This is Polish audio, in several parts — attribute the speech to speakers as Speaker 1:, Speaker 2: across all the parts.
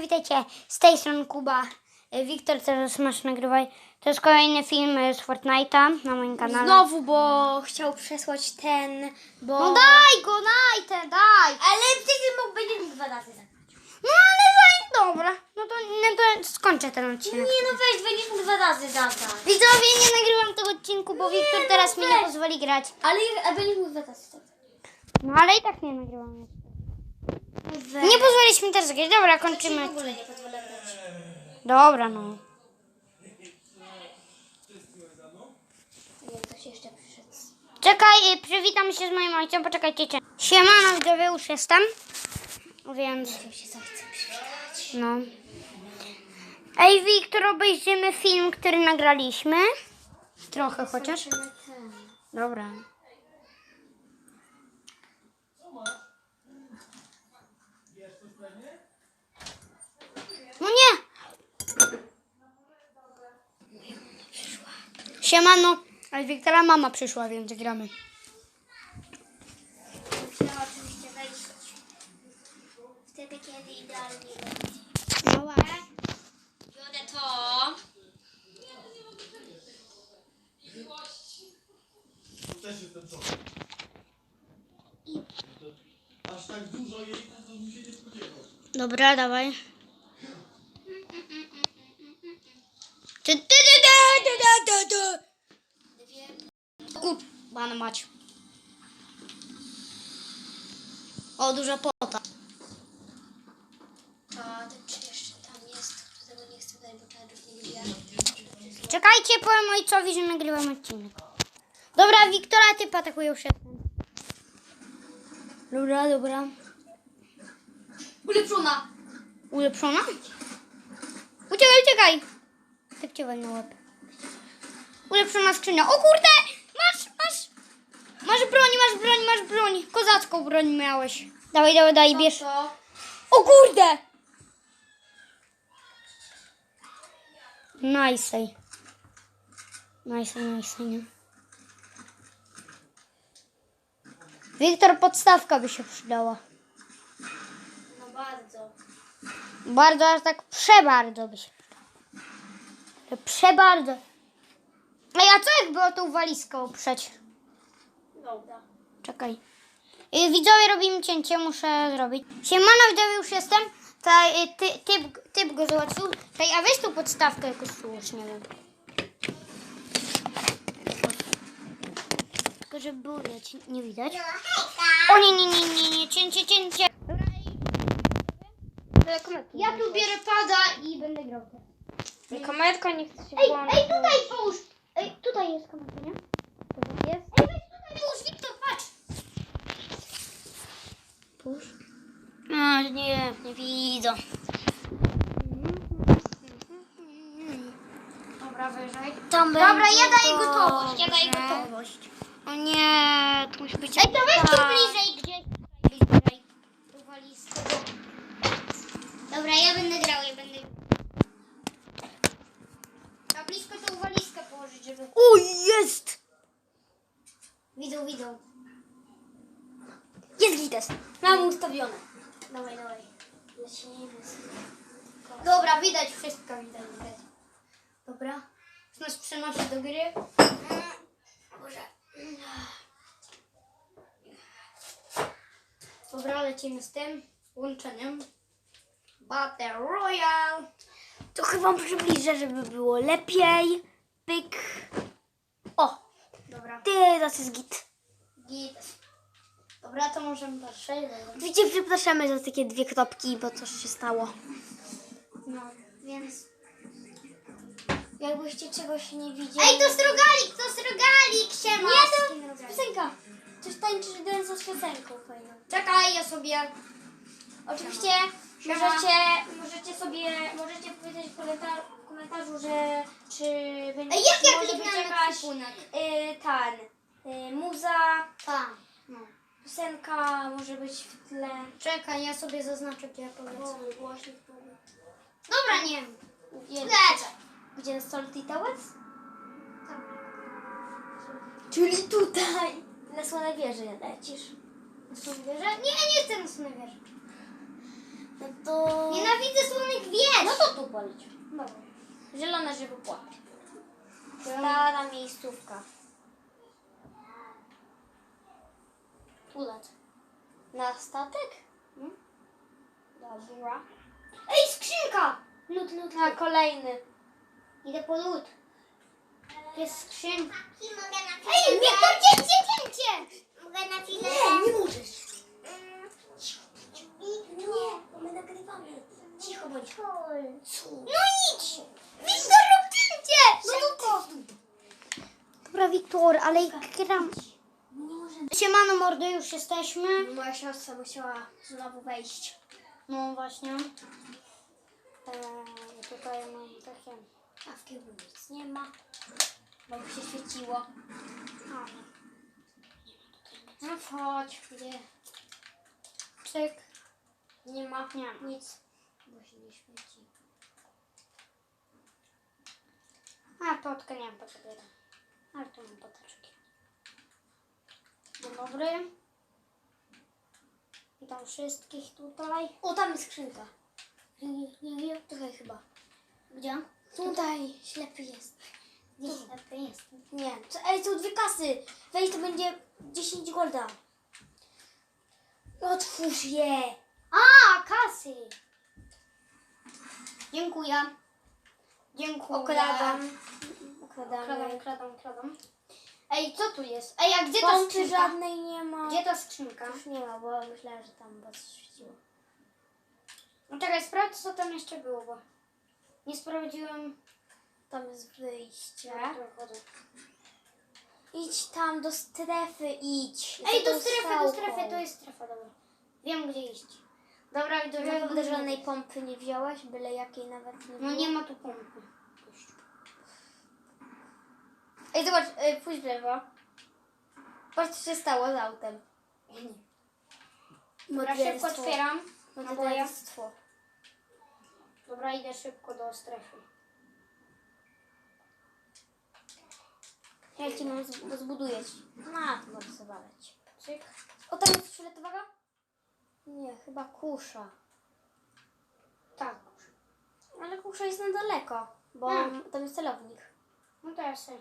Speaker 1: Witajcie, z tej strony Kuba. E, Wiktor teraz masz nagrywaj. To jest kolejny film e, z Fortnite'a na moim kanale.
Speaker 2: Znowu, bo chciał przesłać ten, bo...
Speaker 1: No daj go, daj te, daj!
Speaker 2: Ale wtedy mógł będzie dwa razy zagrać.
Speaker 1: No ale daj, dobra. No to, no to skończę ten odcinek.
Speaker 2: Nie no weź, będziesz mógł dwa razy zagrać.
Speaker 1: Widzowie, nie nagrywam tego odcinku, bo Wiktor
Speaker 2: no
Speaker 1: teraz mi nie pozwoli grać.
Speaker 2: Ale będziesz mógł dwa razy zagrać.
Speaker 1: No ale i tak nie nagrywam. Nie pozwolisz mi teraz grać. Dobra,
Speaker 2: w
Speaker 1: kończymy.
Speaker 2: ogóle nie pozwolę grać.
Speaker 1: Dobra, no.
Speaker 2: Nie, ktoś jeszcze przyszedł.
Speaker 1: Czekaj, y, przywitam się z moim ojcem, poczekajcie. cię. Siemano, widzowie, już jestem. Więc,
Speaker 2: się ojcem przywitać.
Speaker 1: no. Ej, Wiktor, obejrzymy film, który nagraliśmy. Trochę chociaż.
Speaker 2: Zobaczymy ten.
Speaker 1: Dobra. No nie! Siemano. Ale Wiktora mama przyszła, więc gramy.
Speaker 2: Musiała oczywiście wejść wtedy, kiedy idealnie będzie.
Speaker 1: No ładnie.
Speaker 2: Biorę to.
Speaker 3: Też jestem? Aż tak dużo jej, to, to mi się nie spodziewał.
Speaker 1: Dobra, dawaj. Ty, ty, ty, ty, ty, ty, ty.
Speaker 2: Dwie.
Speaker 1: Kup, pan mać. O, duża pota.
Speaker 2: A czy jeszcze tam jest, którego nie chcę dać, bo czarów nie lubię.
Speaker 1: Czekajcie, powiem ojcowi, że nagrywam odcinek. Dobra, Wiktora, ty atakują się. Dobra, dobra.
Speaker 2: Ulepszona!
Speaker 1: Ulepszona? Uciekaj, uciekaj! Cię walnął łeb. Ulepszona skrzynia. O kurde! Masz, masz! Masz broń, masz broń, masz broń. Kozacką broń miałeś. Dawaj, dawaj, daj, bierz. O kurde! Nice. Nice, nice, nie? Wiktor, podstawka by się przydała.
Speaker 2: no bardzo.
Speaker 1: Bardzo, aż tak przebardzo by się. To Przebardzo. Ej, a co jakby o tą walizkę oprzeć?
Speaker 2: Dobra.
Speaker 1: Czekaj. Y, Widzowie robimy cięcie, muszę zrobić. Siemano, widzowie, już jestem. Tutaj, y, ty, typ, typ go załatwił. Tutaj, a weź tą podstawkę jakoś przyłóż, nie wiem. Tylko żeby było widać, nie widać. O nie, nie, nie, nie, nie, cięcie, cięcie. I- Ja tu bierę pada i będę grał.
Speaker 2: Kamerka nie chce się
Speaker 1: Ej, ej, tutaj połóż. Ej, tutaj jest kamerka, nie? Tutaj jest. Ej, weź tutaj połóż, Wiktor, patrz. Połóż. A, nie, nie widzę. Dobra, wyżej.
Speaker 2: Tam
Speaker 1: Dobra,
Speaker 2: będzie
Speaker 1: ja daję gotowość, ja daję gotowość.
Speaker 2: O nie, to musi być...
Speaker 1: Ej, to weź tu bliżej gdzieś. Bliżej. Dobra, ja będę grał, ja będę... Na blisko tą walizkę położyć, żeby...
Speaker 2: O, jest!
Speaker 1: Widzą.
Speaker 2: Jest gites. Mam ustawione.
Speaker 1: Dawaj, dawaj.
Speaker 2: Lecimy.
Speaker 1: Dobra, widać wszystko, widać, widać. Dobra. Już nas przenosi do gry. Boże. Dobra, lecimy z tym łączeniem. Battle Royale.
Speaker 2: To chyba przybliżę, żeby było lepiej. Pyk. O,
Speaker 1: Dobra,
Speaker 2: ty, to jest git.
Speaker 1: Git. Dobra, to możemy patrzeć.
Speaker 2: Oczywiście przepraszamy za takie dwie kropki, bo coś się stało.
Speaker 1: No, więc...
Speaker 2: Jakbyście czegoś nie widzieli.
Speaker 1: Ej, to strogalik, to strogalik, siema.
Speaker 2: Nie, to piosenka. Coś tańczy dance z piosenką fajną.
Speaker 1: Czekaj, ja sobie...
Speaker 2: Oczywiście
Speaker 1: Siema.
Speaker 2: możecie, możecie sobie, możecie powiedzieć w komentarzu, że czy będzie
Speaker 1: Ej, jak ja kliknę na
Speaker 2: jakaś y, ten, y, muza,
Speaker 1: Tak. No.
Speaker 2: piosenka może być w tle.
Speaker 1: Czekaj, ja sobie zaznaczę, gdzie ja polecę.
Speaker 2: Głośnik.
Speaker 1: Dobra, nie wiem.
Speaker 2: Gdzie,
Speaker 1: Lecę.
Speaker 2: gdzie na Salty Towers?
Speaker 1: Tak.
Speaker 2: Czyli tutaj. Na Słone Wieży lecisz.
Speaker 1: Na Słonę wieżę? Nie, nie chcę na Słonę wieżę.
Speaker 2: No to...
Speaker 1: Nienawidzę Słonej
Speaker 2: tu poleciał. Dobra. Zielona, żeby płakać. Stara miejscówka. Na statek?
Speaker 1: Hmm?
Speaker 2: Dobra.
Speaker 1: Ej, skrzynka!
Speaker 2: Lód, lód, Na kolejny.
Speaker 1: Idę po lód. Jest skrzynka.
Speaker 4: I mogę na chwilę.
Speaker 1: Ej, Wiktor, cięcie, cięcie!
Speaker 4: Mogę na chwilę.
Speaker 2: nie możesz.
Speaker 4: Mm,
Speaker 2: Nie, bo my nagrywamy. Cicho bądź.
Speaker 1: No idź! Wiktor, rób cięcie! Szybko! Dobra, Wiktor, ale gram. Siemano, mordy, już jesteśmy.
Speaker 2: Moja siostra musiała znowu wejść.
Speaker 1: No właśnie. Eee, tutaj mam takie...
Speaker 2: A w kiblu nic nie ma. Bo by się świeciło.
Speaker 1: A,
Speaker 2: No chodź. Gdzie?
Speaker 1: cyk.
Speaker 2: Nie ma.
Speaker 1: Nie.
Speaker 2: Nic. Bo się nie świeci.
Speaker 1: A, totkę nie wiem, po co bierę. Ale tu mam poteczki. Dzień dobry. Witam wszystkich tutaj.
Speaker 2: O, tam jest skrzynka. Nie, nie, nie. Tutaj chyba.
Speaker 1: Gdzie?
Speaker 2: Tutaj ślepy jest.
Speaker 1: Gdzie ślepy jest?
Speaker 2: Nie. Co, ej, są dwie kasy. Weź to będzie 10 golda. Otwórz je.
Speaker 1: A, kasy! Dziękuję. Dziękuję.
Speaker 2: Okradam.
Speaker 1: Okradam, okradam, okradam. Ej, co tu jest? Ej, a gdzie ta
Speaker 2: Pompy
Speaker 1: skrzynka?
Speaker 2: żadnej nie ma.
Speaker 1: Gdzie ta skrzynka?
Speaker 2: Już nie ma, bo myślałem, że tam was świeciło.
Speaker 1: No czekaj, sprawdź co tam jeszcze było, bo nie sprawdziłem.
Speaker 2: Tam jest wyjście.
Speaker 1: Ja tu.
Speaker 2: Idź tam do strefy, idź.
Speaker 1: Ej, do strefy, do strefy, to jest strefa, dobra. Wiem gdzie iść. Dobra, idę
Speaker 2: Naprawdę żadnej pompy nie wziąłeś, byle jakiej nawet nie
Speaker 1: No
Speaker 2: było?
Speaker 1: nie ma tu pompy.
Speaker 2: Ej, zobacz, y, pójdź w lewo. Patrz, co się stało z autem.
Speaker 1: Dobra, szybko otwieram. Naboje.
Speaker 2: Morderstwo.
Speaker 1: Dobra, idę szybko do strefy.
Speaker 2: Ja ci mam zb- zbuduję ci. Na, to możesz zawalać.
Speaker 1: Cyk.
Speaker 2: O, tam jest fioletowaga? Nie, chyba kusza.
Speaker 1: Tak.
Speaker 2: Ale kusza jest na daleko, bo tam jest celownik.
Speaker 1: No to ja sobie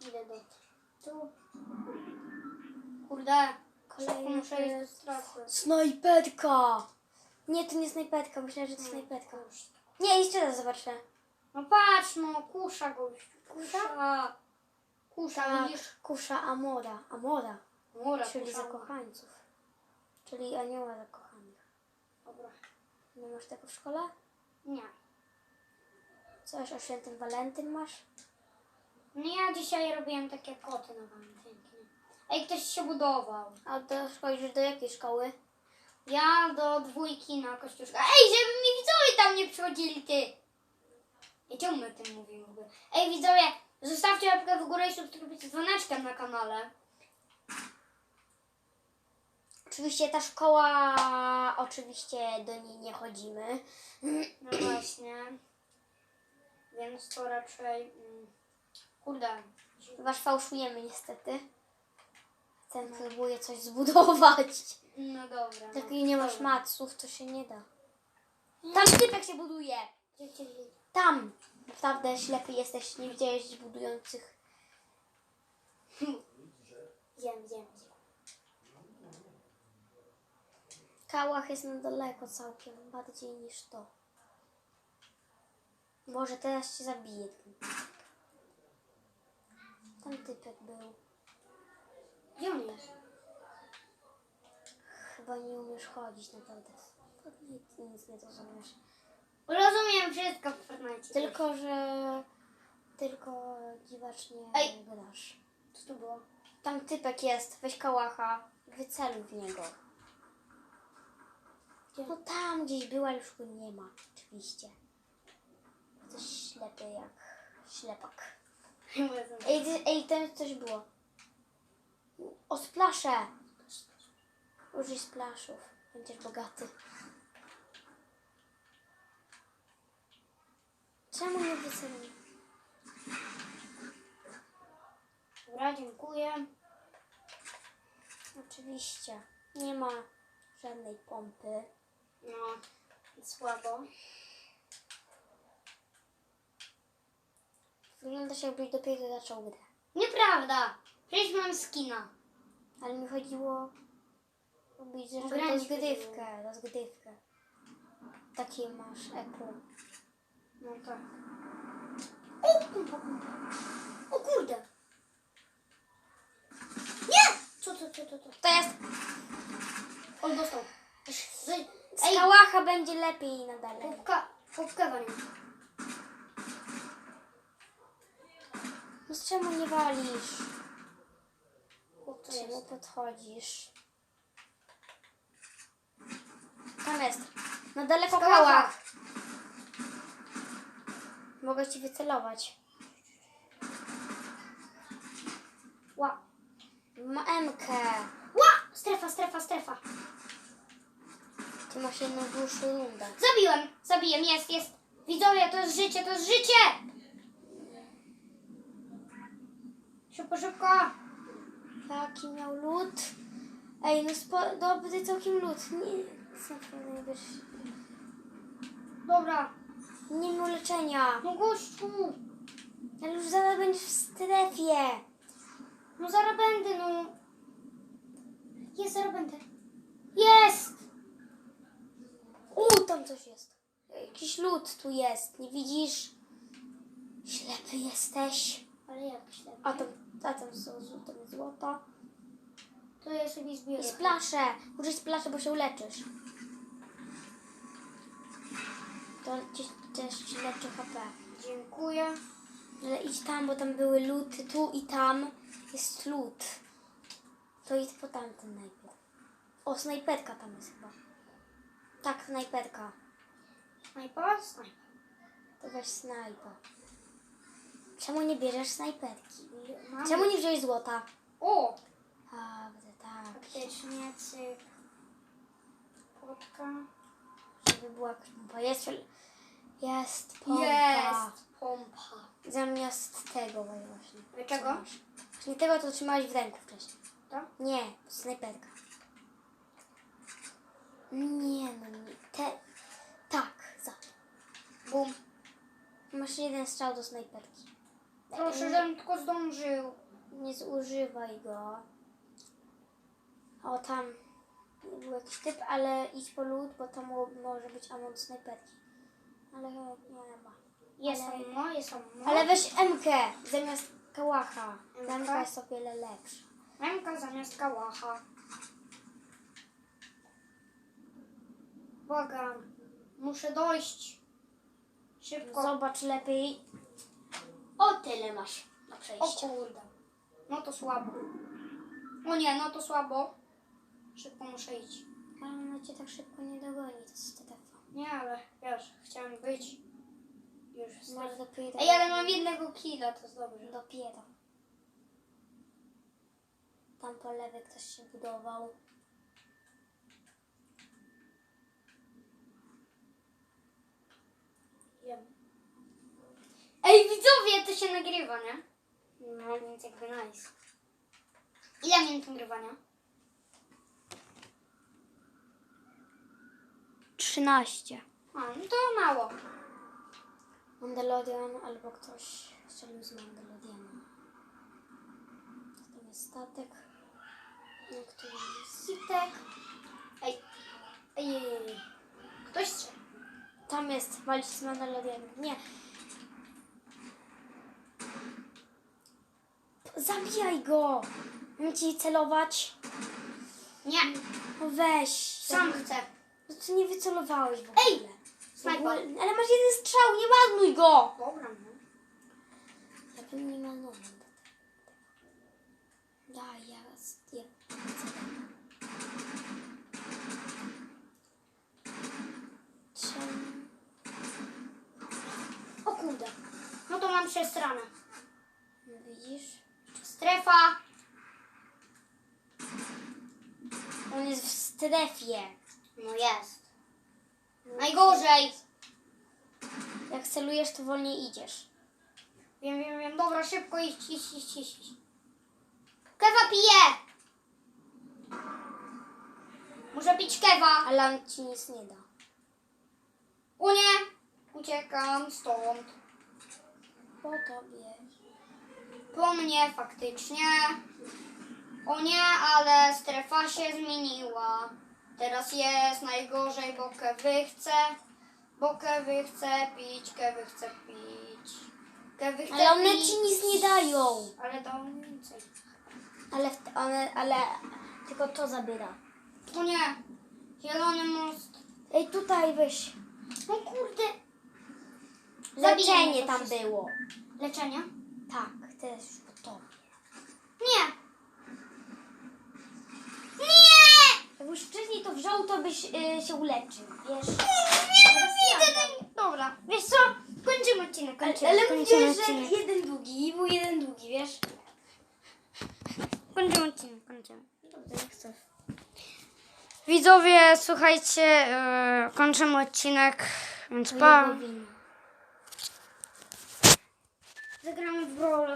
Speaker 1: idę do tu. Kurde, szybko muszę iść do strefy.
Speaker 2: Snajperka! Nie, to nie snajperka, myślałem, że to snajperka. Nie, jeszcze raz zobaczę.
Speaker 1: No patrz, no, kusza gościu.
Speaker 2: Kusza?
Speaker 1: Kusza,
Speaker 2: Tak,
Speaker 1: widzisz?
Speaker 2: kusza Amora. Amora,
Speaker 1: Mura,
Speaker 2: czyli
Speaker 1: kusza.
Speaker 2: zakochańców. Czyli anioła zakochanych.
Speaker 1: Dobra.
Speaker 2: Nie masz tego w szkole?
Speaker 1: Nie.
Speaker 2: Coś o świętym Walentyn masz?
Speaker 1: No ja dzisiaj robiłem takie koty na walentynki. Ej, ktoś się budował.
Speaker 2: A do szkoły, do jakiej szkoły?
Speaker 1: Ja do dwójki na kościuszka. Ej, żeby mi widzowie tam nie przychodzili, ty! I czemu my o tym mówimy w ogóle? Ej, widzowie, zostawcie łapkę w górę i subskrybujcie dzwoneczkiem na kanale.
Speaker 2: Oczywiście ta szkoła, oczywiście do niej nie chodzimy.
Speaker 1: No właśnie. Więc to raczej... Mm, kurde.
Speaker 2: Wasz fałszujemy niestety. Ten próbuje coś zbudować.
Speaker 1: No dobra.
Speaker 2: Jak
Speaker 1: no.
Speaker 2: nie masz maców, to się nie da. Tam typek się buduje! Tam! Naprawdę ślepy jesteś, nie widziałeś budujących.
Speaker 1: Wiem, wiem, wiem.
Speaker 2: Kałach jest na daleko całkiem, bardziej niż to. Może teraz cię typek. Tam typek był.
Speaker 1: Gdzie on jest?
Speaker 2: Chyba nie umiesz chodzić naprawdę. Nic, nic nie rozumiesz.
Speaker 1: Rozumiem wszystko w Fortnite.
Speaker 2: Tylko, że tylko dziwacznie
Speaker 1: Ej.
Speaker 2: grasz.
Speaker 1: Co tu było?
Speaker 2: Tam typek jest, weź kałacha, wyceluj w niego. No tam gdzieś był, ale już go nie ma, oczywiście. Coś ślepy jak ślepak. Ej, ty- ej tam coś było. O, splasze! Użyj splaszów, będziesz bogaty. Czemu nie wyceluj?
Speaker 1: Dobra, dziękuję.
Speaker 2: Oczywiście. Nie ma żadnej pompy.
Speaker 1: No, słabo.
Speaker 2: Wyglądasz jakbyś dopiero zaczął grę.
Speaker 1: Nieprawda. Przecież mam skina.
Speaker 2: Ale mi chodziło, zaczął
Speaker 1: grać
Speaker 2: rozgrywkę, rozgrywkę. Takie masz EQ.
Speaker 1: No tak. O, kumpa, kumpa. O kurde. Nie! Co, co, co, co, co?
Speaker 2: To jest,
Speaker 1: On dostał. Z...
Speaker 2: z kałacha będzie lepiej nadal.
Speaker 1: popka, popkawa nie.
Speaker 2: No z czemu nie walisz? Czemu podchodzisz? Tam jest. Na daleko kałach. Mogę ci wycelować.
Speaker 1: Ła.
Speaker 2: Ma MK.
Speaker 1: Ła! Strefa, strefa, strefa.
Speaker 2: Ty masz jedną dłuższą rundę.
Speaker 1: Zabiłem, zabiłem, jest, jest. Widzowie, to jest życie, to jest życie! Szybko, szybko.
Speaker 2: Jaki miał lód? Ej, no spo... dobry całkiem lód. Nie wiesz.
Speaker 1: Dobra.
Speaker 2: Nie miał leczenia.
Speaker 1: No gościu.
Speaker 2: Ale już zaraz będziesz w strefie.
Speaker 1: No zaraz będę, no. Jest, zaraz będę. Jest!
Speaker 2: U, tam coś jest. Jakiś lód tu jest. Nie widzisz? Ślepy jesteś.
Speaker 1: Ale jak źle.
Speaker 2: A tam, a tam są zł- tam jest złota.
Speaker 1: To ja sobie zbiorę.
Speaker 2: I splasze. Użyj splasze, bo się uleczysz. To ci, też ci leczy HP.
Speaker 1: Dziękuję.
Speaker 2: Ale idź tam, bo tam były luty. Tu i tam jest lód. To idź po tamten najpierw. O, snajperka tam jest chyba. Tak, snajperka.
Speaker 1: Snajpa? Snajpa.
Speaker 2: To weź snajpa. Czemu nie bierzesz snajperki?
Speaker 1: Mam.
Speaker 2: Czemu nie wziąłeś złota?
Speaker 1: O!
Speaker 2: A, bo tak.
Speaker 1: Faktycznie, cyk. Potka.
Speaker 2: Żeby była pompa. Jest, jest pompa.
Speaker 1: Jest! Pompa.
Speaker 2: Zamiast tego właśnie.
Speaker 1: Dlaczego?
Speaker 2: Właśnie tego to trzymałeś w ręku wcześniej.
Speaker 1: Tak?
Speaker 2: Nie, snajperka. Nie, no nie. Te... Tak, za.
Speaker 1: Bum.
Speaker 2: Masz jeden strzał do snajperki.
Speaker 1: Proszę,
Speaker 2: Nie-
Speaker 1: żebym tylko zdążył.
Speaker 2: Nie zużywaj go. O, tam był jakiś typ, ale idź po lód, bo tam mo- może być ammo do snajperki. Ale chyba nie ma.
Speaker 1: Jest
Speaker 2: Ale-
Speaker 1: ammo, jest ammo.
Speaker 2: Ale weź MK zamiast kałacha.
Speaker 1: MK?
Speaker 2: MK jest o wiele lepsza.
Speaker 1: Memka zamiast kałacha. Błagam. Muszę dojść. Szybko.
Speaker 2: Zobacz lepiej. O, tyle masz na
Speaker 1: O
Speaker 2: przejście.
Speaker 1: kurde. No to słabo. O nie, no to słabo. Szybko muszę iść.
Speaker 2: Ale ona cię tak szybko nie dogoni, to jest telefon.
Speaker 1: Nie, ale wiesz, chciałem być już
Speaker 2: Może
Speaker 1: strefie.
Speaker 2: dopiero.
Speaker 1: Ej, ale mam jednego killa, to jest dobrze.
Speaker 2: Dopiero. Tam po lewej ktoś się budował.
Speaker 1: Ej, widzowie, to się nagrywa, nie? No, więc jakby nice. Ile minut nagrywania?
Speaker 2: 13.
Speaker 1: A, no to mało.
Speaker 2: Mandalorian albo ktoś strzelił z Mandaloriana. Tam jest statek, na którym jest...
Speaker 1: Sitek. Ej. Ej, ej. Ktoś strzela.
Speaker 2: Tam jest, walić z Mandalorianem. Nie. Zabijaj go! Mam ci celować?
Speaker 1: Nie,
Speaker 2: No weź.
Speaker 1: sam chcę.
Speaker 2: No to nie wycelowałeś w ogóle.
Speaker 1: Ej!
Speaker 2: W
Speaker 1: Snajper.
Speaker 2: ogóle- Ale masz jeden strzał, nie marnuj go!
Speaker 1: Dobra, no.
Speaker 2: Ja bym nie marnował. Daj, ja raz. Ja.
Speaker 1: O kurde. No to mam.
Speaker 2: No widzisz?
Speaker 1: Strefa.
Speaker 2: On jest w strefie.
Speaker 1: No jest. Najgorzej.
Speaker 2: Jak celujesz, to wolniej idziesz.
Speaker 1: Wiem, wiem, wiem. Dobra, szybko iść, iść, iść, iść. Kewa piję. Muszę pić kewa.
Speaker 2: Ale on ci nic nie da.
Speaker 1: O nie. Uciekam stąd.
Speaker 2: Po tobie.
Speaker 1: Mnie faktycznie. O nie, ale strefa się zmieniła. Teraz jest najgorzej, bo Kewy chce. Bo Kewy chce pić, Kewy chce pić. Kewy chce
Speaker 2: Ale one
Speaker 1: pić.
Speaker 2: ci nic nie dają.
Speaker 1: Ale dają więcej.
Speaker 2: Ale, w- one, ale tylko to zabiera.
Speaker 1: O nie, zielony most.
Speaker 2: Ej, tutaj weź.
Speaker 1: No kurde.
Speaker 2: Leczenie
Speaker 1: to
Speaker 2: tam
Speaker 1: wszystko.
Speaker 2: było.
Speaker 1: Leczenie?
Speaker 2: Tak, teraz już po tobie.
Speaker 1: Nie. Nie!
Speaker 2: Jakbyś wcześniej to byś y, się uleczył, wiesz?
Speaker 1: Nie, nie, nie. Dobra, wiesz co? Kończymy odcinek,
Speaker 2: Ale,
Speaker 1: kończymy,
Speaker 2: ale mówiłeś, że jeden długi, był jeden długi, wiesz?
Speaker 1: Kończymy odcinek, kończymy. Dobrze, jak chcesz. Widzowie, słuchajcie, yy, kończymy odcinek, więc pa. Zagramy w Brawl